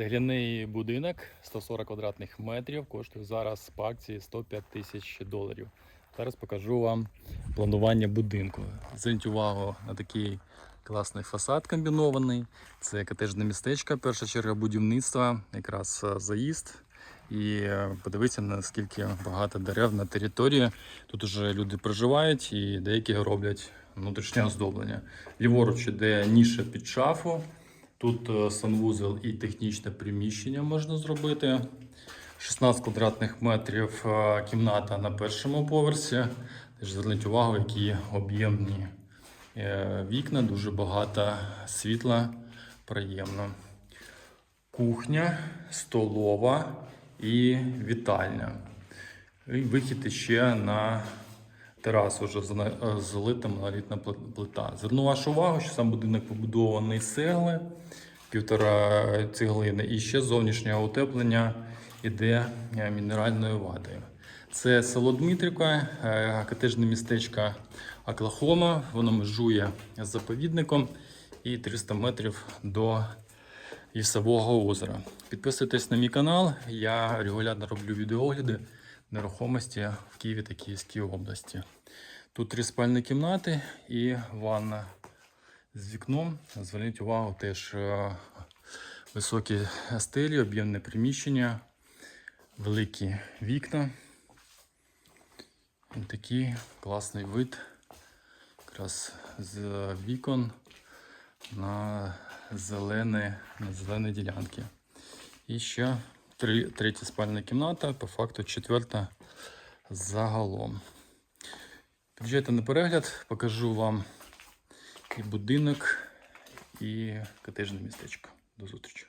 Цегляний будинок 140 квадратних метрів коштує зараз по акції 105 тисяч доларів. Зараз покажу вам планування будинку. Зверніть увагу на такий класний фасад комбінований. Це котежне містечко, перша черга будівництва, якраз е, заїзд. І е, подивіться, наскільки багато дерев на території. Тут уже люди проживають і деякі роблять внутрішнє оздоблення. Ліворуч іде ніша під шафу. Тут е, санвузол і технічне приміщення можна зробити. 16 квадратних метрів е, кімната на першому поверсі. Теж зверніть увагу, які об'ємні е, вікна, дуже багато світла, приємно. Кухня, столова і вітальня. І вихід ще на терасу вже зна- е, залита монолітна пл- плита. Зверну вашу увагу, що сам будинок побудований з цегли, півтора цеглини, і ще зовнішнє утеплення іде е, мінеральною ватою. Це село Дмитрівка, е, котежне містечко Оклахома. Воно межує з заповідником і 300 метрів до Лісового озера. Підписуйтесь на мій канал. Я регулярно роблю відеогляди нерухомості в Києві та Київській області. Тут три спальні кімнати і ванна з вікном. Зверніть увагу, теж е, високі стелі, об'ємне приміщення, великі вікна. І такий класний вид якраз з вікон на зелені, на зелені ділянки. І ще три, третя спальна кімната, по факту четверта загалом. Під'їжджайте на перегляд, покажу вам і будинок, і котежне містечко. До зустрічі.